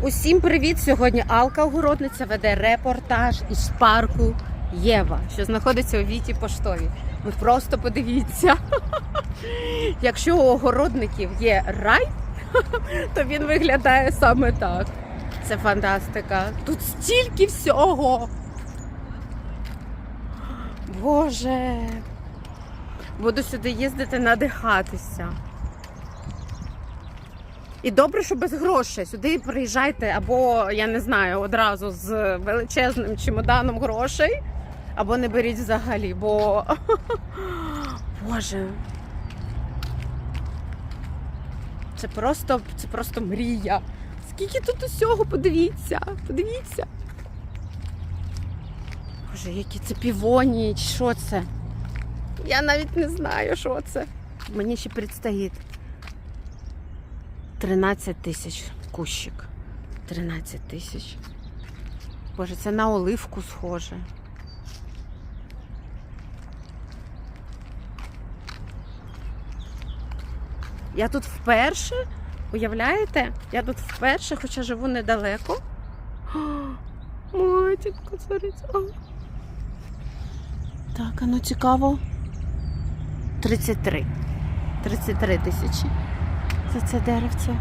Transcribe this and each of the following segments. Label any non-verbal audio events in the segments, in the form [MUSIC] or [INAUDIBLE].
Усім привіт! Сьогодні Алка Огородниця веде репортаж із парку Єва, що знаходиться у Віті Поштові. Ви просто подивіться. [LAUGHS] Якщо у огородників є рай, [LAUGHS] то він виглядає саме так. Це фантастика. Тут стільки всього. Боже. Буду сюди їздити надихатися. І добре, що без грошей. Сюди приїжджайте або, я не знаю, одразу з величезним чемоданом грошей, або не беріть взагалі, бо. [LAUGHS] Боже. Це просто, це просто мрія. Скільки тут усього, подивіться, подивіться. Боже, які це півонії, чи що це? Я навіть не знаю, що це. Мені ще предстоїть. 13 тисяч кущик. 13 тисяч. Боже, це на оливку схоже. Я тут вперше, уявляєте? Я тут вперше, хоча живу недалеко. Матінко, цариця. Так, а ну цікаво. 33. 33 тисячі за це деревце.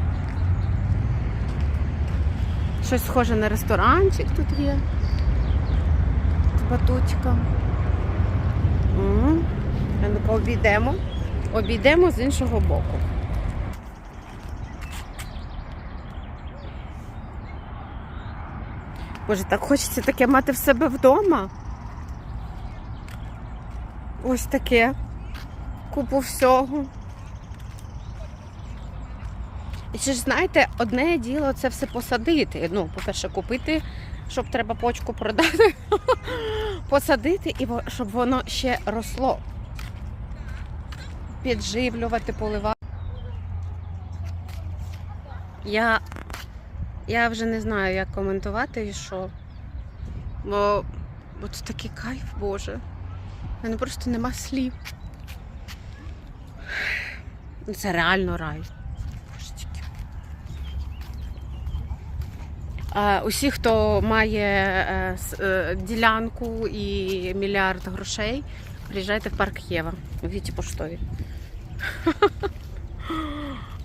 Щось схоже на ресторанчик тут є. З батутиком. Ну-ка обійдемо. Обійдемо з іншого боку. Боже, так хочеться таке мати в себе вдома. Ось таке. Купу всього. І ж знаєте, одне діло це все посадити. Ну, по-перше, купити, щоб треба почку продати, [LAUGHS] посадити, і щоб воно ще росло. Підживлювати, поливати. Я, я вже не знаю, як коментувати і що. Бо, бо це такий кайф, Боже. У мене просто нема слів. Це реально рай. Божечки. А, Усі, хто має е, е, ділянку і мільярд грошей, приїжджайте в парк Єва в Віті Поштові. [LAUGHS]